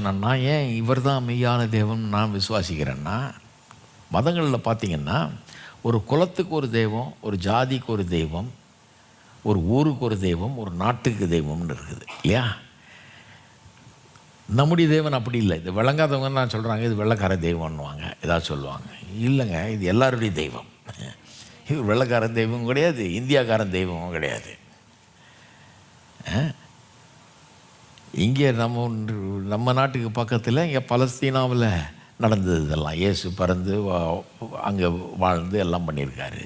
நான் ஏன் இவர் தான் மெய்யான தேவன் நான் விசுவாசிக்கிறேன்னா மதங்களில் பார்த்தீங்கன்னா ஒரு குலத்துக்கு ஒரு தெய்வம் ஒரு ஜாதிக்கு ஒரு தெய்வம் ஒரு ஊருக்கு ஒரு தெய்வம் ஒரு நாட்டுக்கு தெய்வம்னு இருக்குது இல்லையா? நம்முடைய தேவன் அப்படி இல்லை. இது விளங்காதவங்க நான் சொல்கிறாங்க இது வெள்ளக்கார தெய்வம்னுவாங்க ஏதாவது சொல்லுவாங்க. இல்லைங்க இது எல்லாருடைய தெய்வம். இது வெள்ளக்காரன் தெய்வம் கிடையாது இந்தியாக்காரன் தெய்வமும் கிடையாது. இங்கே நம்ம நம்ம நாட்டுக்கு பக்கத்தில் இங்கே பலஸ்தீனாவில் நடந்தது இதெல்லாம். இயேசு பிறந்து அங்கே வாழ்ந்து எல்லாம் பண்ணியிருக்காரு.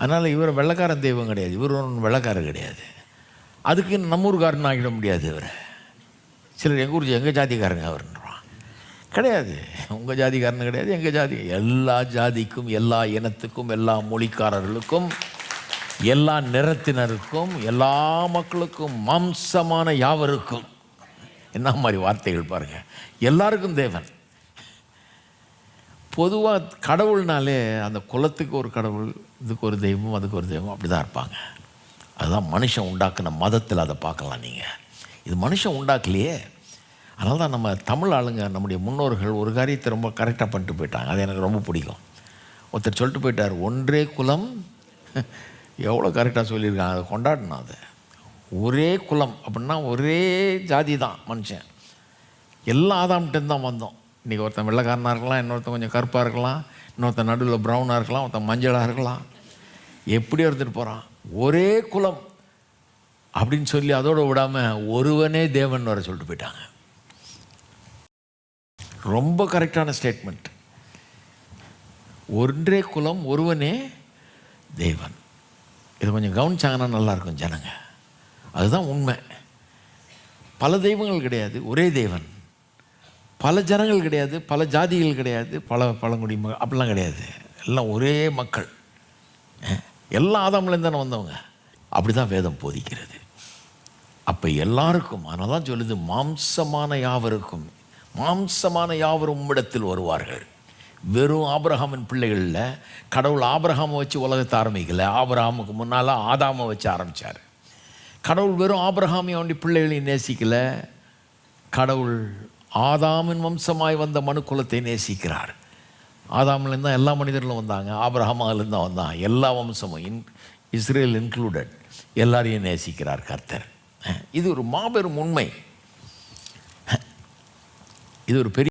அதனால் இவர் வெள்ளைக்காரன் தெய்வம் கிடையாது. இவர் ஒன்றும் வெள்ளக்காரர் கிடையாது. அதுக்கு நம்ம ஊருக்காரன் ஆகிட முடியாது இவர். சிலர் எங்கள் ஊர் எங்கள் ஜாதிக்காரங்க அவர்ன்றான். கிடையாது. உங்கள் ஜாதிக்காரன் கிடையாது எங்கள் ஜாதி. எல்லா ஜாதிக்கும் எல்லா இனத்துக்கும் எல்லா மொழிக்காரர்களுக்கும் எல்லா நிறத்தினருக்கும் எல்லா மக்களுக்கும் மாம்சமான யாவருக்கும். என்ன மாதிரி வார்த்தைகள் பாருங்கள் எல்லாருக்கும் தேவன். பொதுவாக கடவுள்னாலே அந்த குலத்துக்கு ஒரு கடவுள் இதுக்கு ஒரு தெய்வம் அதுக்கு ஒரு தெய்வம் அப்படி தான் இருப்பாங்க. அதுதான் மனுஷன் உண்டாக்குன மதத்தில் அதை பார்க்கலாம் நீங்கள் இது மனுஷன் உண்டாக்கலையே. அதனால தான் நம்ம தமிழ் ஆளுங்க நம்முடைய முன்னோர்கள் ஒரு காரியத்தை ரொம்ப கரெக்டாக பண்ணிட்டு போயிட்டாங்க. அது எனக்கு ரொம்ப பிடிக்கும். ஒருத்தர் சொல்லிட்டு போயிட்டார் ஒன்றே குலம் எவ்வளோ கரெக்டாக சொல்லியிருக்காங்க அதை கொண்டாடணும் அதை. ஒரே குலம் அப்படின்னா ஒரே ஜாதி தான் மனுஷன். எல்லாம் ஆதாம்கிட்டேருந்து தான் வந்தோம். இன்றைக்கி ஒருத்தன் வெள்ளைக்காரனாக இருக்கலாம் இன்னொருத்தன் கொஞ்சம் கருப்பாக இருக்கலாம் இன்னொருத்தன் நடுவில் ப்ரௌனாக இருக்கலாம் ஒருத்தன் மஞ்சளாக இருக்கலாம். எப்படி எடுத்துகிட்டு போகிறான் ஒரே குலம் அப்படின்னு சொல்லி அதோடு விடாமல் ஒருவனே தேவன் வர சொல்லிட்டு போயிட்டாங்க. ரொம்ப கரெக்டான ஸ்டேட்மெண்ட் ஒன்றே குலம் ஒருவனே தேவன். இது கொஞ்சம் கவனிச்சாங்கன்னா நல்லாயிருக்கும் ஜனங்க. அதுதான் உண்மை. பல தெய்வங்கள் கிடையாது ஒரே தெய்வன் பல ஜனங்கள் கிடையாது பல ஜாதிகள் கிடையாது பல பழங்குடி ம அப்படிலாம் கிடையாது. எல்லாம் ஒரே மக்கள். எல்லா எல்லாம் ஆதாம்லேருந்து தானே வந்தவங்க. அப்படி தான் வேதம் போதிக்கிறது. அப்போ எல்லாருக்கும் அதனால் தான் சொல்லுது மாம்சமான யாவருக்கும் மாம்சமான யாவரும் உம்மிடத்தில் வருவார்கள். வெறும் ஆபிரகாமின் பிள்ளைகளில் கடவுள் ஆபிரகாமை வச்சு உலகத்தை ஆரம்பிக்கல. ஆபிரகாமுக்கு முன்னால் ஆதாமை வச்சு ஆரம்பித்தார் கடவுள் வெறும் ஆபிரகாமையும் அவனுடைய பிள்ளைகளையும் நேசிக்கலை. கடவுள் ஆதாமின் வம்சமாய் வந்த மனு குலத்தை நேசிக்கிறார். ஆதாமிலேருந்து தான் எல்லா மனிதர்களும் வந்தாங்க. ஆபிரஹாமாலேருந்து தான் வந்தான். எல்லா வம்சமும் இன் இஸ்ரேல் இன்க்ளூடட் எல்லாரையும் நேசிக்கிறார் கர்த்தர். இது ஒரு மாபெரும் உண்மை. இது ஒரு பெரிய